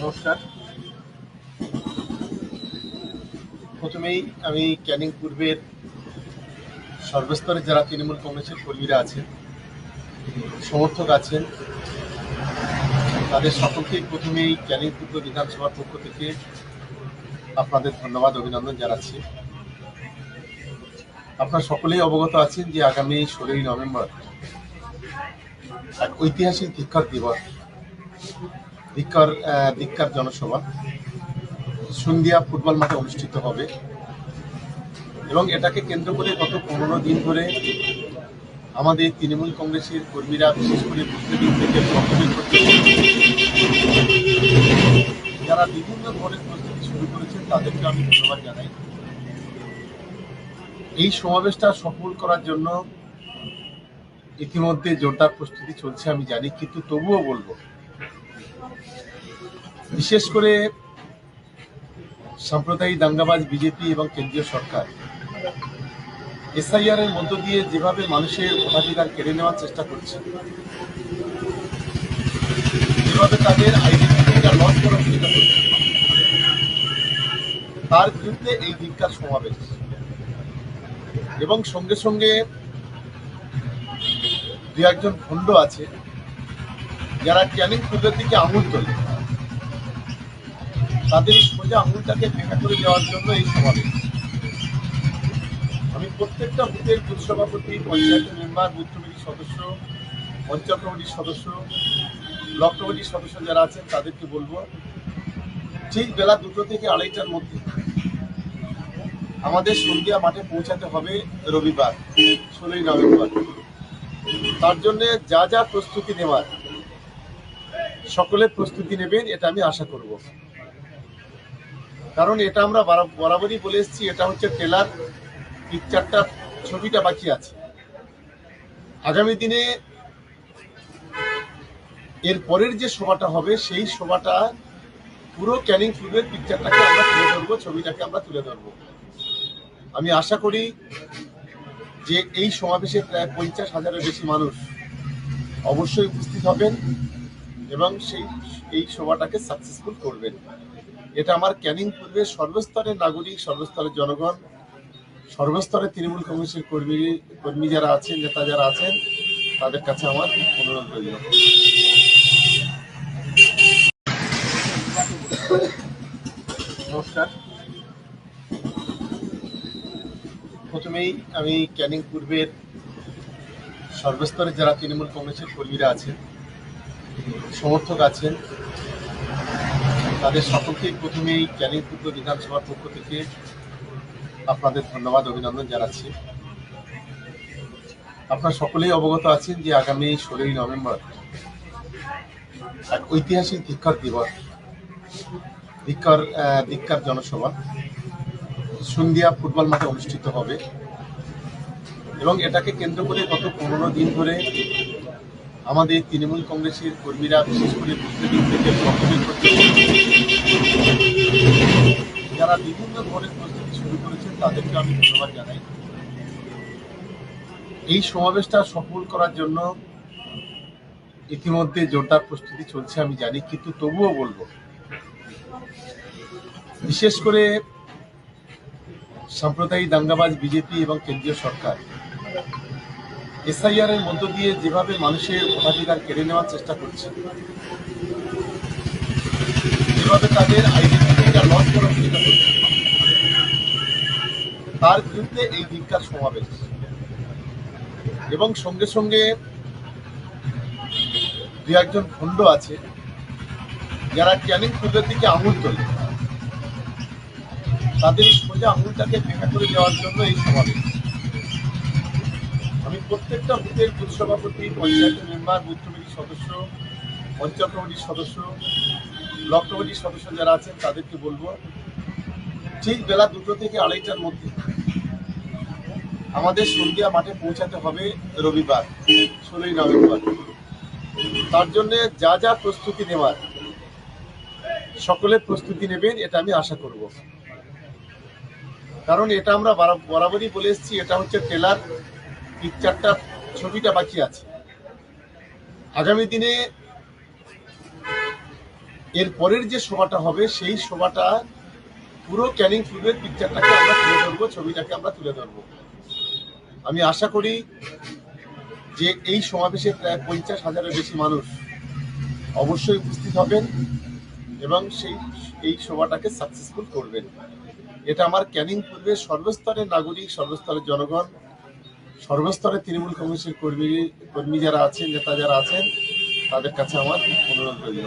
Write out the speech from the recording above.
নমস্কার। প্রথমেই আমি ক্যানিং পূর্বের সর্বস্তরে যারা তৃণমূল কংগ্রেসের কর্মীরা আছেন, সমর্থক আছেন, তাদের সকলকেই প্রথমেই ক্যানিং পূর্ব বিধানসভার পক্ষ থেকে আপনাদের ধন্যবাদ, অভিনন্দন জানাচ্ছি। আপনারা সকলেই অবগত আছেন যে আগামী ষোলোই নভেম্বর এক ঐতিহাসিক ধিক্ষর দিবস। ধিক্ষর আহ, ধিক্ষার জনসভা। সন্ধ্যা ফুটবল মাঠে অনুষ্ঠিত হবে। এবং এটাকে কেন্দ্র করে গত পনেরো দিন ধরে আমাদের তৃণমূল কংগ্রেসের কর্মীরা বিশেষ করে বুদ্ধদিন থেকে যারা বিভিন্ন ধরনের প্রস্তুতি শুরু করেছেন তাদেরকে আমি ধন্যবাদ জানাই। এই সমাবেশটা সফল করার জন্য ইতিমধ্যে জোরদার প্রস্তুতি চলছে আমি জানি কিন্তু তবুও বলব বিশেষ করে সাম্প্রদায়িক দাঙ্গাবাজ বিজেপি এবং কেন্দ্রীয় সরকার, এসআইআর এর মধ্য দিয়ে যেভাবে মানুষের ভোটাধিকার কেড়ে নেওয়ার চেষ্টা করছে, যেভাবে তাদের তার বিরুদ্ধে এই দিককার সমাবেশ। এবং সঙ্গে সঙ্গে দু একজন খণ্ড আছে, যারা ক্যানিং পূর্বের দিকে আঙুল তোলে। তাদের সোজা আঙুলটাকে ভেঙে করে দেওয়ার জন্য এই সমাবেশ। আমি প্রত্যেকটা বুথের বুথ সভাপতি, পঞ্চায়েত মেম্বার, বুথ কমিটির সদস্য অঞ্চল কমিটির সদস্য, ব্লক কমিটির সদস্য যারা আছেন, তাদেরকে বলব, ঠিক বেলা দুটো থেকে আড়াইটার মধ্যে আমাদের সন্ধ্যা মাঠে পৌঁছাতে হবে রবিবার, ষোলোই নভেম্বর। তার জন্য যা যা প্রস্তুতি নেওয়ার সকলে প্রস্তুতি নেবেন, এটা আমি আশা করব। কারণ এটা আমরা বারা- বরাবরই বলে এসেছি, এটা হচ্ছে ট্রেলার পিকচারটা ছবিটা বাকি আছে। আগামী দিনে এর পরের যে সভাটা হবে, সেই সভাটা পুরো ক্যানিং ফিল্মের পিকচারটাকে আমরা তুলে ধরবো, ছবিটাকে আমরা তুলে ধরবো। আমি আশা করি যে এই সমাবেশে প্রায় পঞ্চাশ হাজারের বেশি মানুষ অবশ্যই উপস্থিত হবেন এবং সেই, এই সভাটাকে সাকসেসফুল করবেন। এটা আমার ক্যানিং পূর্বে সর্বস্তরের নাগরিক, সর্বস্তরের জনগণ, সর্বস্তরের তৃণমূল কংগ্রেসের কর্মী কর্মী যারা আছেন, নেতা যারা আছেন, তাদের কাছে আমার অনুরোধ রইল। নমস্কার। প্রথমেই আমি ক্যানিং পূর্বের সর্বস্তরে যারা তৃণমূল কংগ্রেসের কর্মীরা আছেন, সমর্থক আছেন তাদের সকলকেই প্রথমেই ক্যানিং পূর্ব বিধানসভার পক্ষ থেকে আপনাদের ধন্যবাদ, অভিনন্দন জানাচ্ছি। আপনারা সকলেই অবগত আছেন যে আগামী ষোলোই নভেম্বর এক ঐতিহাসিক ধিক্ষর দিবস ধিক্ষর ধিক্ষার জনসভা। সন্ধ্যা ফুটবল মাঠে অনুষ্ঠিত হবে এবং এটাকে কেন্দ্র করে গত পনেরো দিন ধরে আমাদের তৃণমূল কংগ্রেসের কর্মীরা, বিশেষ করে বুদ্ধদিন থেকে যারা বিভিন্ন ধরনের প্রস্তুতি শুরু করেছেন, তাদেরকে আমি ধন্যবাদ জানাই। এই সমাবেশটা সফল করার জন্য ইতিমধ্যে জোরদার প্রস্তুতি চলছে, আমি জানি, কিন্তু তবুও বলব, বিশেষ করে সাম্প্রদায়িক দাঙ্গাবাজ বিজেপি এবং কেন্দ্রীয় সরকার, এসআইআর এর মধ্য দিয়ে যেভাবে মানুষের ভোটাধিকার কেড়ে নেওয়ার চেষ্টা করছে, যেভাবে তাদের আইডেন্টিটিটা লস করার চেষ্টা করছে তার বিরুদ্ধে এই দিককার সমাবেশ। এবং সঙ্গে সঙ্গে দু একজন খণ্ড আছে, যারা ক্যানিং পূর্বের দিকে আঙুল তোলে। তাদের সোজা আঙুলটাকে ভেঙে করে দেওয়ার জন্য এই সমাবেশ। আমি প্রত্যেকটা বুথের বুথ সভাপতি, পঞ্চায়েত মেম্বার, বুথ কমিটির সদস্য অঞ্চল কমিটির সদস্য, ব্লক কমিটির সদস্য যারা আছেন, তাদেরকে বলব, ঠিক বেলা দুটো থেকে আড়াইটার মধ্যে আমাদের সন্ধ্যা মাঠে পৌঁছাতে হবে রবিবার, ষোলোই নভেম্বর। তার জন্য যা যা প্রস্তুতি নেওয়ার, সকলে প্রস্তুতি নেবেন, এটা আমি আশা করব। কারণ এটা আমরা বারা- বরাবরই বলে এসেছি, এটা হচ্ছে ট্রেলার পিকচারটা ছবিটা বাকি আছে। আগামী দিনে এর পরের যে সভাটা হবে, সেই সভাটা পুরো ক্যানিং ফিল্মের পিকচারটাকে আমরা তুলে ধরবো, ছবিটাকে আমরা তুলে ধরবো। আমি আশা করি যে এই সমাবেশে প্রায় পঞ্চাশ হাজারের বেশি মানুষ অবশ্যই উপস্থিত হবেন এবং সেই, এই সভাটাকে সাকসেসফুল করবেন। এটা আমার ক্যানিং পূর্বে সর্বস্তরের নাগরিক, সর্বস্তরের জনগণ, সর্বস্তরের তৃণমূল কংগ্রেসের কর্মী কর্মী যারা আছেন, নেতা যারা আছেন, তাদের কাছে আমার অনুরোধ রইল।